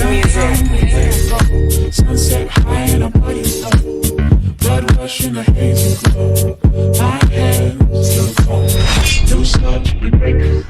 like music. Sunset high slow. Blood rush in a hazy glow. My hands still cold. We make it.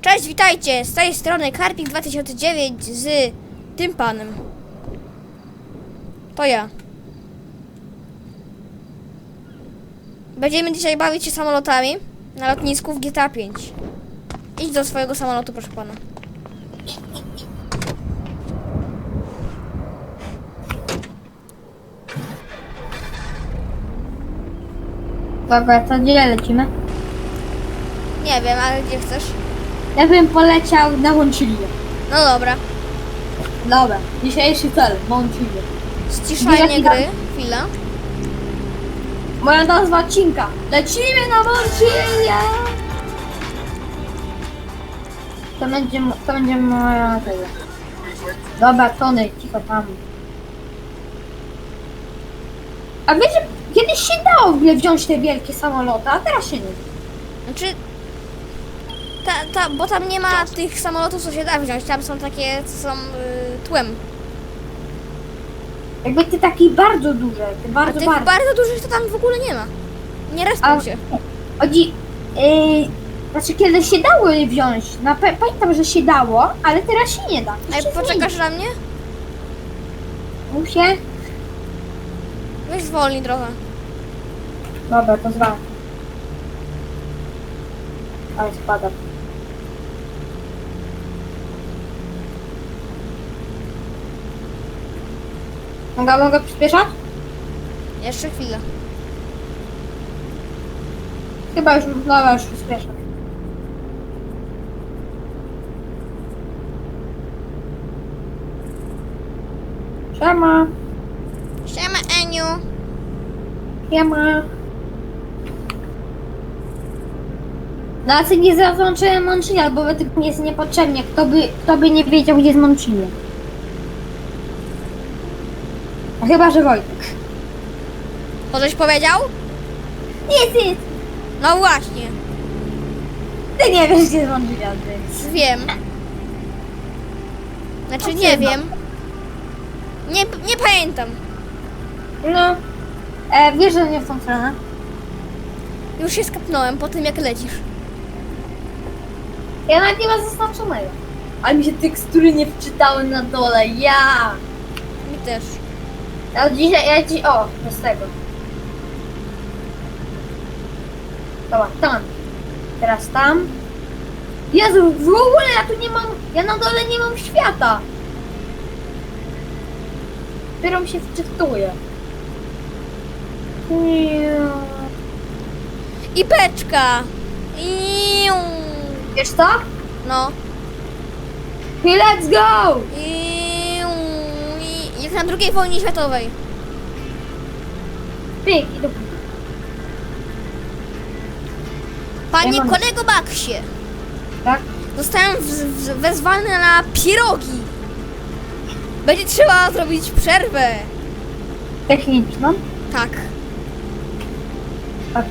Cześć, witajcie! Z tej strony Karpik 2009 z tym panem. To ja. Będziemy dzisiaj bawić się samolotami na lotnisku w GTA 5. Idź do swojego samolotu, proszę pana. Dobra, to gdzie lecimy? Nie wiem, ale gdzie chcesz? Ja bym poleciał na Montchilię. No dobra. Dobra, dzisiejszy cel, Montchilię. Ściszanie Jaki gry. Chwila. Moja nazwa odcinka. Lecimy na Montchilię! To będzie, to będzie moja tego. Dobra, Tony, cicho tam. A wiecie, kiedyś się dało w wziąć te wielkie samoloty, a teraz się nie. Znaczy... Ta, ta, bo tam nie ma tych samolotów, co się da wziąć. Tam są takie, co są y, tłem. Jakby te takie bardzo duże, te A bardzo, tych bardzo. bardzo dużych to tam w ogóle nie ma. Nie A, się. chodzi, yy, znaczy kiedy się dało je wziąć, na pe- pamiętam, że się dało, ale teraz się nie da. To Ej, się poczekasz na mnie? zmieni. Muszę? Weź zwolnij trochę. Dobra, to zwal. Ale spada. Mogę, mogę przyspieszać? Jeszcze chwilę. Chyba już, dobra, już przyspieszę. Siema, Siema, Eniu. siema. No, a nie zaznaczyłem Montreal, bo według mnie jest niepotrzebnie. Kto by, kto by nie wiedział, gdzie jest Montreal? A chyba, że Wojtek. To coś powiedział? Nie, ty, No właśnie. ty nie wiesz, gdzie Montreal, ty. Wiem. Znaczy nie wiem. Nie, nie pamiętam. No, e, wiesz, że nie w tą stronę? Już się skapnąłem po tym, jak lecisz. Ja nawet nie ma zaznaczonego. Ale mi się tekstury nie wczytały na dole, ja! Mi też. Ja dzisiaj, ja dziś, o, to z tego. Dobra, tam. Teraz tam. Jezu, w ogóle ja tu nie mam, ja na dole nie mam świata. Dopiero mi się wczytuje. I beczka. Iu. Wiesz co? No. Hey, let's go! Iu. Jak na drugiej wojnie światowej. Pyk, i do... Panie Ja mam- kolego Baksie. Tak? Zostałem w, w, wezwany na pierogi. Będzie trzeba zrobić przerwę. Techniczną. Tak. Tak.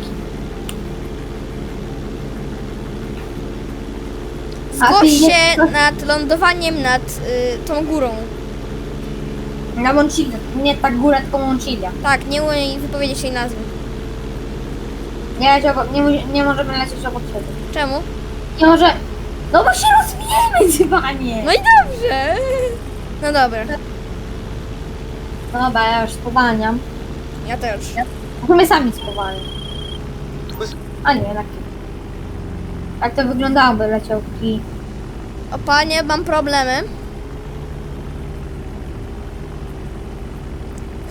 A ty Zgłoś się nad lądowaniem nad y, tą górą. Na Montchilię. Nie tak górę, tylko Montchilia. Tak, nie umiem wypowiedzieć tej nazwy. Nie, leć obok, nie, mu- nie możemy lecieć obok siebie. Czemu? Nie może... No bo się rozbijemy, dzwanie! No i dobrze. No dobra, No dobra, ja już spowalniam. ja też. To my sami spowalniam. A nie, jednak nie. Tak to wyglądałoby leciałki. O panie, mam problemy.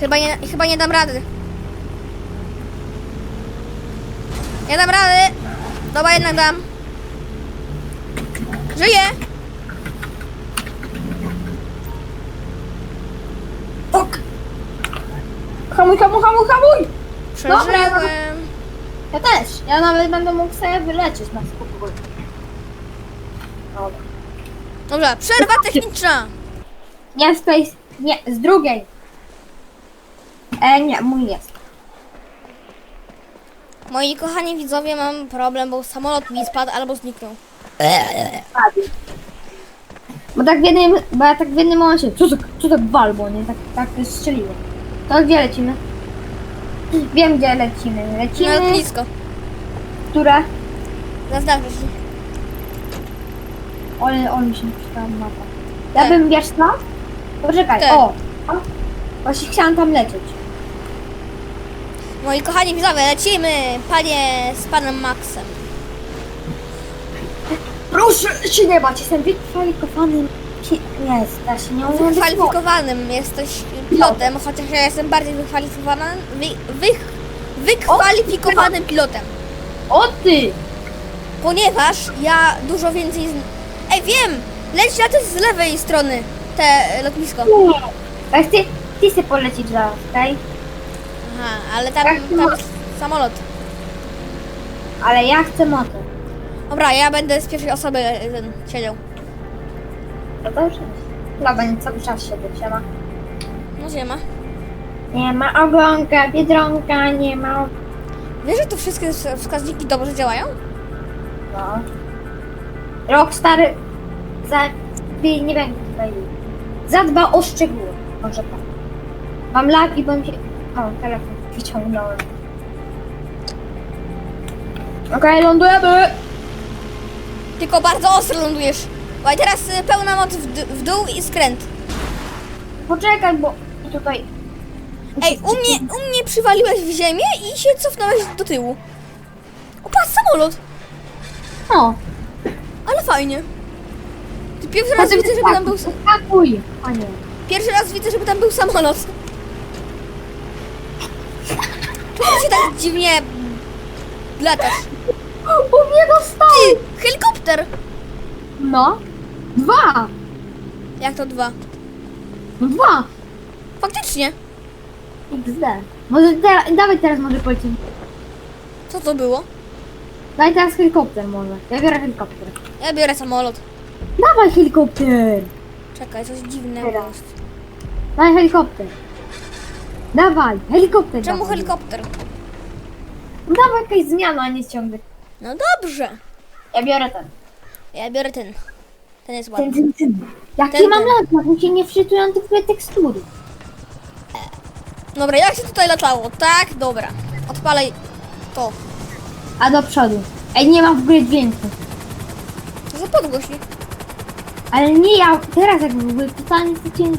Chyba nie, chyba nie dam rady. Nie dam rady. Dobra, jednak dam. Żyję. Ok! Hamuj, hamuj, hamuj, hamuj! Dobra. Ja też. Ja nawet będę mógł sobie wylecieć na spokój. Dobra. Dobra, przerwa techniczna. Nie, z tej... Nie, z drugiej. E, nie, mój jest. Moi kochani widzowie, mam problem, bo samolot mi spadł albo zniknął. Bo tak w jednym, bo ja tak w jednym momencie, co to, co to walbo, nie? Tak, tak strzeliło. To gdzie lecimy? Wiem gdzie lecimy. Na Lecimy, lotnisko. które? Zaznaczę ci. Ale on mi się przyczytała mapa. Ja Tak. bym, wiesz co? Poczekaj, Tak. o! o. Właśnie chciałam tam lecieć. Moi kochani widzowie, lecimy, panie z panem Maxem. Proszę się nie bać, jestem wykwalifikowanym. Pi- Jest, ja się nie umiem. Wykwalifikowanym jesteś pilotem, chociaż ja jestem bardziej wykwalifikowany, wy, wy, wykwalifikowanym pilotem. O ty! Ponieważ ja dużo więcej... Z... Ej, wiem! Leć na te z lewej strony, te lotnisko. Nie. Tak ty, ty se polecić zaraz, okej? Aha, ale tam, tam no. samolot. Ale ja chcę motor. Dobra, ja będę z pierwszej osoby e, ten, siedział. To dobrze. Chyba będzie cały czas się siema. No nie ma. Nie ma ogonka, biedronka, nie ma... Wiesz, że tu wszystkie wskaźniki dobrze działają? No. Rockstar za... Nie nie będę tutaj... Zadba o szczegóły. Może tak. Mam lagi, bo mi się... O, telefon wyciągnąłem. Okej, lądujemy! Tylko bardzo ostro lądujesz. Bo teraz y, pełna moc w, d- w dół i skręt. Poczekaj, bo tutaj... Ej, u mnie, u mnie przywaliłeś w ziemię i się cofnąłeś do tyłu. O, patrz, samolot! No. Ale fajnie. Ty pierwszy raz widzę, żeby tam był... s- Skakuj, panie. Pierwszy raz widzę, żeby tam był samolot. Czemu się tak dziwnie latasz? U mnie dostał! Ty, helikopter! No. Dwa. Jak to dwa? No dwa. Faktycznie. XD. Może te, dawaj teraz może polecimy. Co to było? Daj teraz helikopter może. Ja biorę helikopter. Ja biorę samolot. Dawaj helikopter! Czekaj, coś dziwnego Teraz. jest. Daj helikopter. Dawaj, helikopter. Czemu dawaj. helikopter? No Dawaj jakaś zmiana, a nie ciągle. No dobrze. Ja biorę ten. Ja biorę ten. Ten jest Ten, ładny. ten, ten. Jaki Ten, mam ten. jak mi się nie wczytują te tekstury. Dobra, jak się tutaj latało? Tak, dobra. Odpalaj to. A do przodu. Ej, nie mam w ogóle dźwięku. To za podgłośnik. Ale nie ja, teraz jak w ogóle totalnie straciłem.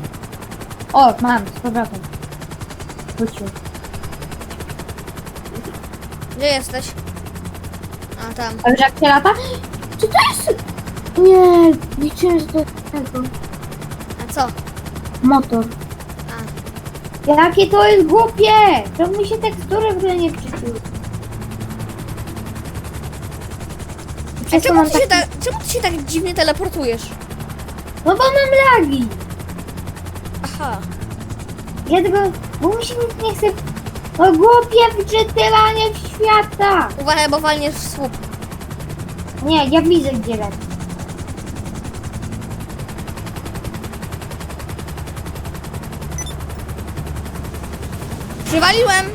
O, mam, z powrotem. Wrócił. Gdzie jesteś? A, tam. Ale jak się lata? Czy to jest... Nie, liczyłem, że to jest tego. A co? Motor. A. Jakie to jest głupie! Czemu mi się tekstury w ogóle nie wczytują? A Przez to czemu mam ty, się taki- tak, czemu ty się tak dziwnie teleportujesz? No bo mam lagi! Aha. Ja tego... Bo mi się nic nie chce... No głupie wczytywanie w świata! Uważaj, bo walniesz w słup. Nie, ja widzę gdzie lecę. Przywaliłem.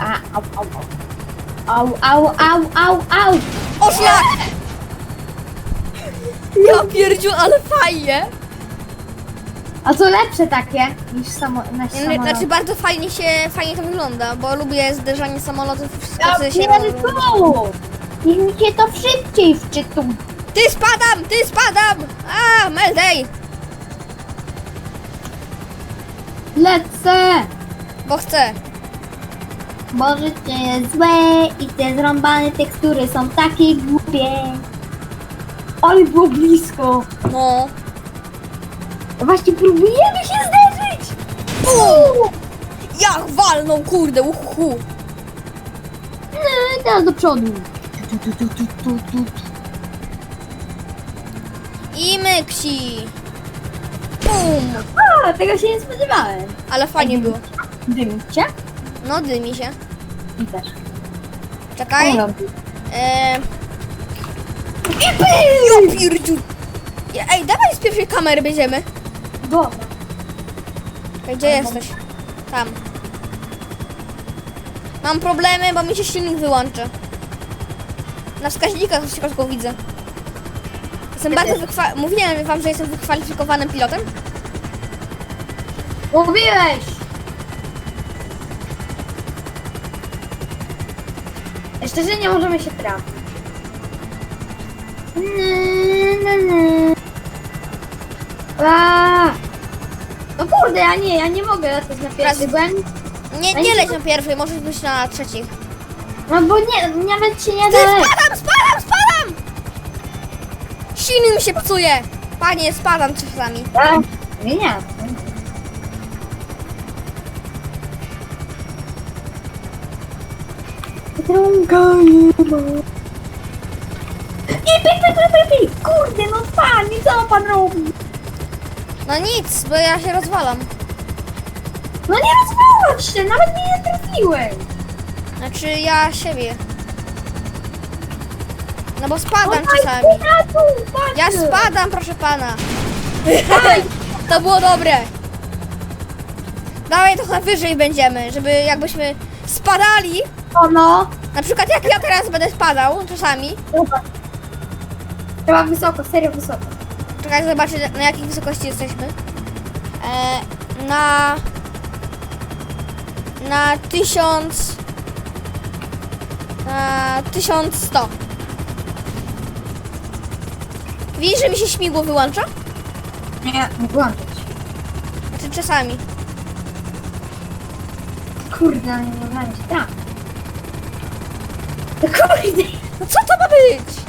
A, au, au, au. Au, au, au, au, au! O szlak! Ja pierdziu, ale fajnie. A co lepsze takie niż samo, na samolot? Znaczy bardzo fajnie się, fajnie to wygląda, bo lubię zderzanie samolotów i wszystko, co się... pierdolę! Niech mi się to szybciej wczytu. Ty spadam, ty spadam! A, Mayday! Lecę! Bo chcę. Bo życie jest złe i te zrąbane tekstury są takie głupie. Ale było blisko. No. Właśnie próbujemy się zderzyć. Bum! Jak walną, kurde, uhu. No, teraz do przodu. Tu, tu, tu, tu, tu, tu. I myksi. Bum! A, tego się nie spodziewałem. Ale fajnie było. Dymicie? No, dymi się. I też. Czekaj. O, Eee... Ja pierdziu. Ja- Ej, dawaj z pierwszej kamery będziemy. Dobra. Gdzie jesteś? Tam. Mam problemy, bo mi się silnik wyłączy. Na wskaźnikach w środku widzę. Jestem bardzo wykwa... Mówiłem wam, że jestem wykwalifikowanym pilotem? Mówiłeś! Jeszcze, że nie możemy się trafić. Mm, mm, mm. A. No kurde, ja nie, ja nie mogę latać na pierwszy, bo ja, Nie, nie leć na pierwszej, możesz być na trzeciej. no bo nie, nawet się nie Ty, da lecieć. spadam, spadam, spadam! Silnik mi się psuje. Panie, spadam czasami. A, Nie, nie. Trąka nie ma. Kurde, no panie, co pan robi? No nic, bo ja się rozwalam. No nie rozwalać się, nawet mnie nie trafiłeś. Znaczy ja siebie. No bo spadam Daj, czasami. Ja spadam, proszę pana. To było dobre. Dawaj trochę wyżej będziemy, żeby jakbyśmy spadali. O no. Na przykład jak ja teraz będę spadał czasami. Zobacz. Trzeba wysoko, serio wysoko. Czekaj, zobaczę na jakiej wysokości jesteśmy. E, na... Na tysiąc... Na 1100. Widzisz, że mi się śmigło wyłącza? Nie, nie włączyć. Znaczy czasami. Kurde, no nie się tak. No Kurde, No co to ma być?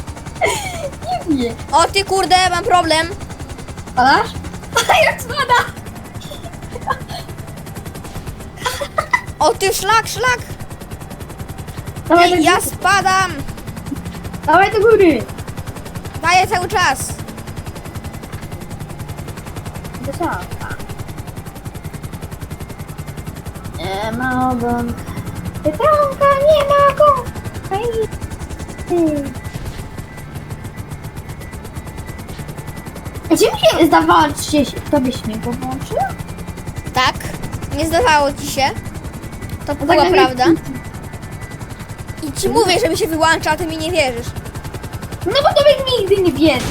Nie wiem. O ty kurde, mam problem. Padasz? A jak spada? O ty szlak, szlak. Dawaj do Ej, ja góry. spadam. Dawaj do góry. Daję cały czas. Wysoko. Nie ma ogon. Wytrąka nie ma go. Hej. Ty. Gdzie mi się zdawało, że się tobie śmigło włączyło? Tak? Nie zdawało ci się? To No była tak, prawda. I ci mówię, że mi się wyłącza, a ty mi nie wierzysz. No bo tobie nigdy nie wierzę.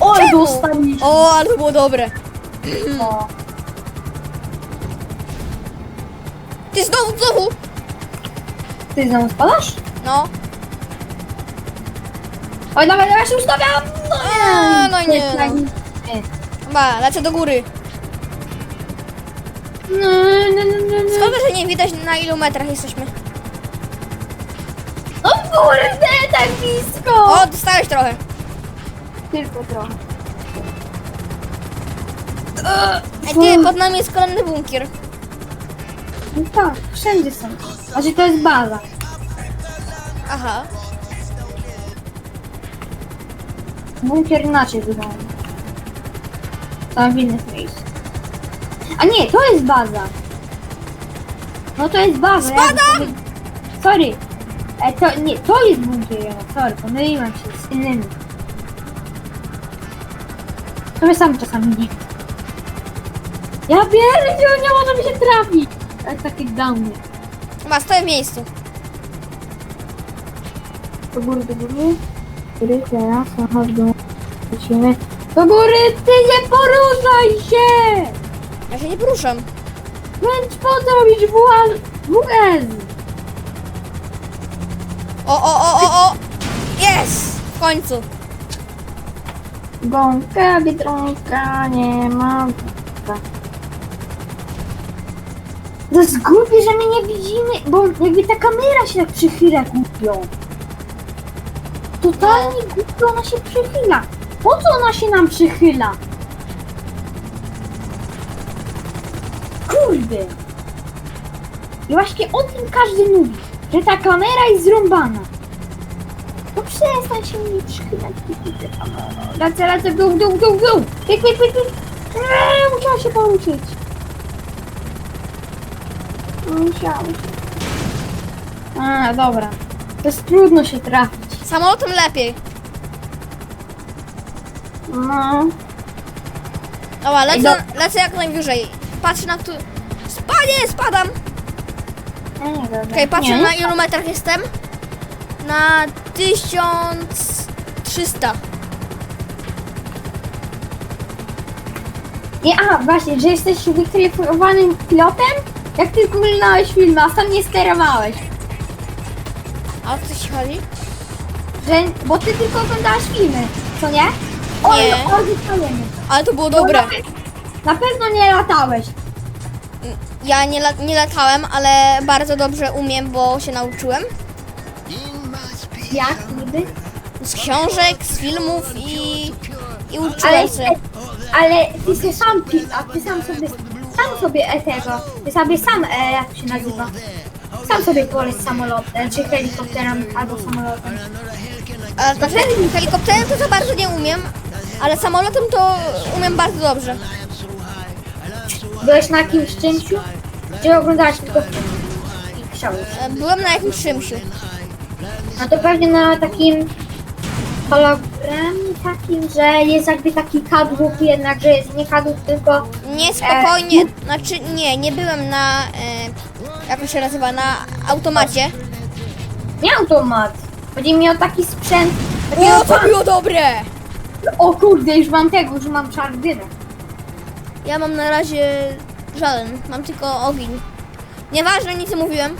O, dostaliśmy. O, ale to było dobre. O. Ty znowu, znowu. Ty znowu spadasz? No. Oj, dawaj, dawaj, ja się ustawiam! No A, no nie, no. Chyba, lecę do góry. No, no, no, no, no. Szkoda, że nie widać na ilu metrach jesteśmy. O kurde, tak blisko! O, dostałeś trochę. Tylko trochę. Ej, ty, pod nami jest kolejny bunkier. No tak, wszędzie są. Znaczy to jest baza. Aha. Bunkier inaczej wygląda. Tam w innych miejscach. A nie, to jest baza. No to jest baza. ja Spadam! sobie- Sorry. E, to, nie, to jest bunkier, ja, sorry, pomyliłem się z innymi. To my sam czasami nie. Ja pierdziu, nie może mi się trafić. Tak, taki downy. Chyba stoję w miejscu. Do góry, do góry. Góry, teraz, aha, w dół. Lecimy. Do góry, ty nie poruszaj się! Ja się nie poruszam. Więc po co robić WL WS? O, o, o, o, o! Jest! W końcu. Gąbka, biedronka, nie ma. To jest głupie, że my nie widzimy, bo jakby ta kamera się tak przychyla głupią. Totalnie głupio ona się przychyla. Po co ona się nam przychyla? Kurde. I właśnie o tym każdy mówi, że ta kamera jest zrąbana. No przestań się mnie przychylać, ty kamera. Lecę, lecę, w dół, w dół, w dół, dół. Pyk, pyk, pyk, pyk. Eee, musiała się pouczyć. Musiałam się. A, dobra. To jest trudno się trafić. Samolotem lepiej. No. Dobra, lecę, lecę jak najwyżej. patrzę na który... Spadnie, spadam! Ja nie. Okej, patrzę nie, na ilu metrach jestem. Na 1300. Nie, a właśnie, że jesteś wykryfowanym pilotem? Jak tylko oglądałeś film, a sam nie sterowałeś. A o co ci chodzi? Że, bo ty tylko oglądałeś filmy, co nie? Nie. Ale to było dobre. Na, pewno nie latałeś. Ja nie, la- nie latałem, ale bardzo dobrze umiem, bo się nauczyłem. Jak niby? Z książek, z filmów i, i Ale, uczyłem się. ale ty się sam pi- a ty sam sobie, sam sobie e, tego, ty sobie sam, e, jak się nazywa? Sam sobie poleć samolotem, czy helikopterem albo samolotem. A, znaczy, helikopterem to za bardzo nie umiem, ale samolotem to umiem bardzo dobrze. Byłeś na jakimś czymsiu? Czy oglądałeś tylko film? I? E, Byłem na jakimś czymsiu. No to pewnie na takim hologramie takim, że jest jakby taki kadłub jednak, że jest nie kadłub, tylko Nie, spokojnie. Znaczy, nie, nie byłem na, e, jak to się nazywa, na automacie. nie automat. Będzie miał taki sprzęt. takiego O, było dobre! O kurde, już mam tego, już mam czardynę. Ja mam na razie żaden, mam tylko ogień. Nieważne, nic nie mówiłem.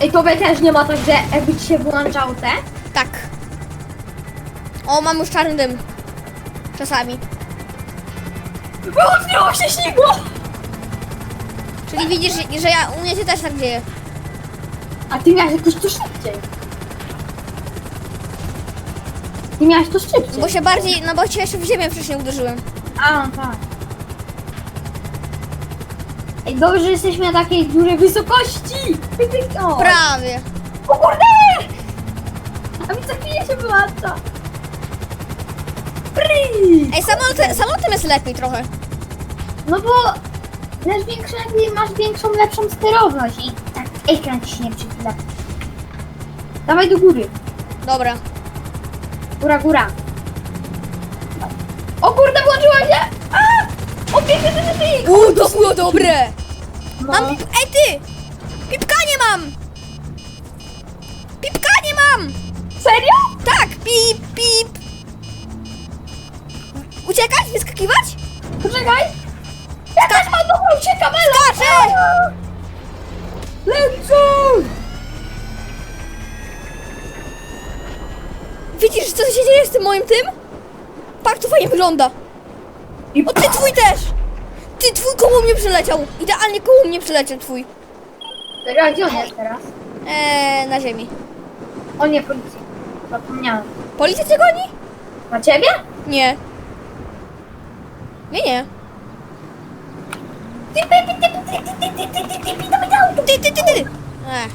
Ej, to też nie ma tak, że jakby ci się wyłączał te? Tak. O, mam już czarny dym. Czasami. Wyłączyło się śmigło! Czyli widzisz, że ja u mnie się też tak dzieje. A ty miałeś jakoś to szybciej. Ty miałeś to szybciej. Bo się bardziej, no bo się jeszcze w ziemię wcześniej uderzyłem. A, tak. Ej, dobrze, że jesteśmy na takiej dużej wysokości! Pyk, pyk, o. Prawie. O kurde! A mi co chwilę się wyłącza. Pryj! Ej, samolotem, samolotem jest lepiej trochę. No bo masz większą, jakby masz większą, lepszą sterowność i tak ekran ci się nie przychyla. Dawaj do góry. Dobra. Góra, góra. O kurde, włączyła się! A! O, pięknie, ty, ty, ty! U, to było dobre! No. Mam pip... Ej, ty! Pipka nie mam! Pipka nie mam! Serio? Tak, pip, pip. Uciekać? Wyskakiwać? Poczekaj! Jakaś ma dobrą się kamera! Skaczę! Lecą! Widzisz, co się dzieje z tym moim tym? Pak, to fajnie wygląda. I O, ty twój też! Ty, twój koło mnie przyleciał. Idealnie koło mnie przyleciał twój. Serio, gdzie on jest teraz? Eee, na ziemi. O nie, policja. Zapomniałem. Policja cię goni? Na ciebie? Nie. Nie, nie. Ty, ty, ty, ty, ty, ty, ty, ty, ty, ty, ty, dawaj auto! Ty, ty, ty, ty. Ech.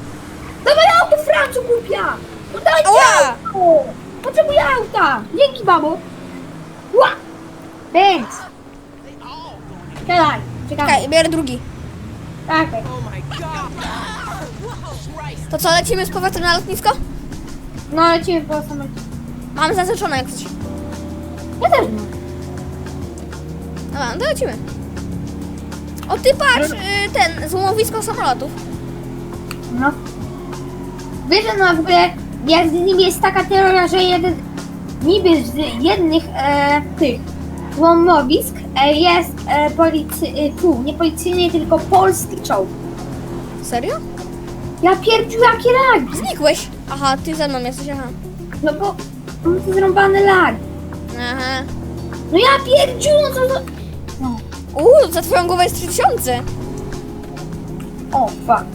Dawaj auto, Francu, głupia! No dajcie Ała! auto! Potrzebuję auta! Dzięki, babo! Ła! Thanks! Czekaj, czekaj. Czekaj, biorę drugi. Czekaj. To co, lecimy z powrotem na lotnisko? No lecimy po samolocie. Mam zaznaczone jak coś. Ja też mam. Dobra, no to lecimy. O, ty patrz, y, ten, złomowisko samolotów. No. Wiesz, że no w ogóle jak z nimi jest taka teoria, że jeden niby z jednych e, tych złomowisk e, jest e, policy, e, tu, nie policyjny, tylko polski czołg. Serio? Ja pierdziu, jakie lagi! Znikłeś. Aha, ty ze mną jesteś, aha. No bo mam tu zrąbane lagi. Aha. No ja pierdziu, no co za... No. Uuu, za twoją głowę jest 3000. O, fuck.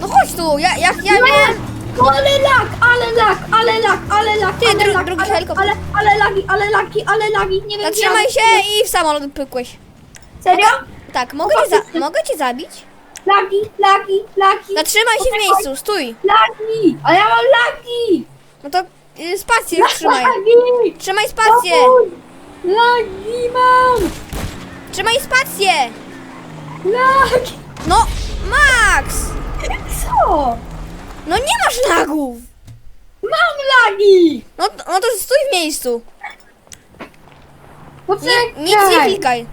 No chodź tu, ja, ja, ja Nie! miałem... No ale lag, ale lag, ale lag, ale lag, Ty, ale dru- lag, drugi ale, helikopter. ale, ale lagi, ale lagi, ale lagi, nie wiem Zatrzymaj się i w samolot pykłeś. Serio? Tak, mogę cię, za- mogę cię zabić? Lagi, lagi, lagi. Zatrzymaj się w miejscu, stój. Lagi, a ja mam lagi. No to y, spację trzymaj. Lagi. Trzymaj spację. Pomóż. Lagi mam. Trzymaj spację. Lagi. No, Max. Co? No nie masz lagów. Mam lagi. No, no to stój w miejscu. Poczekaj! Nie, nic nie klikaj.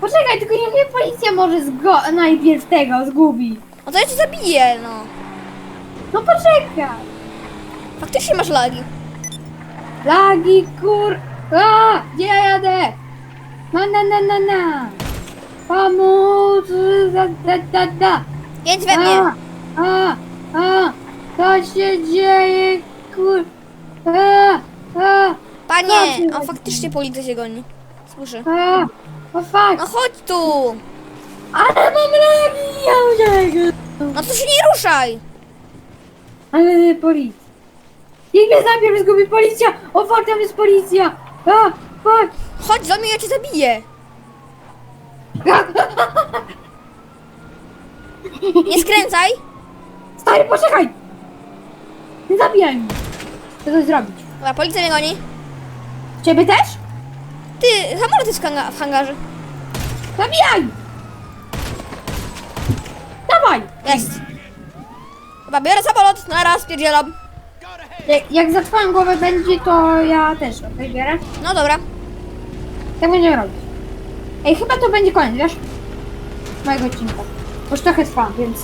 Poczekaj, tylko niech mnie policja może zgo- najpierw tego zgubi. No to ja cię zabiję, no. No poczekaj! Faktycznie masz lagi. Lagi, kur... A, gdzie ja jadę? Na, na, na, na, na. Pomóc, da, da, da, da. Jedź we mnie. A, a, a, co się dzieje, kur... A, a, Panie, a faktycznie policja się goni. Słyszę. a, o fuck. No chodź tu. Ale mam lagi, ja uciekam. No to się nie ruszaj. Ale policja. Niech mnie najpierw zgubi policja! O fuck, tam jest policja! A, fuck! Chodź do mnie, ja cię zabiję. Nie skręcaj. Stary, poczekaj! Nie zabijaj mnie! Chcę coś zrobić. Dobra, policja mnie goni. Ciebie też? Ty, samolot jest w, hanga- w hangarze. Zabijaj! Dawaj! Jest. Dobra, biorę samolot, na raz, pierdzielam. Jak, jak za twoją głowę będzie, to ja też okej, biorę. No dobra. Tak będziemy robić. Ej, chyba to będzie koniec, wiesz? Mojego odcinka. Bo już trochę trwa, więc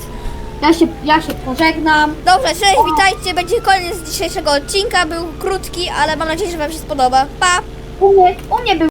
ja się, ja się pożegnam. Dobrze, cześć, witajcie. Będzie koniec dzisiejszego odcinka. Był krótki, ale mam nadzieję, że wam się spodoba. Pa! U mnie, u mnie był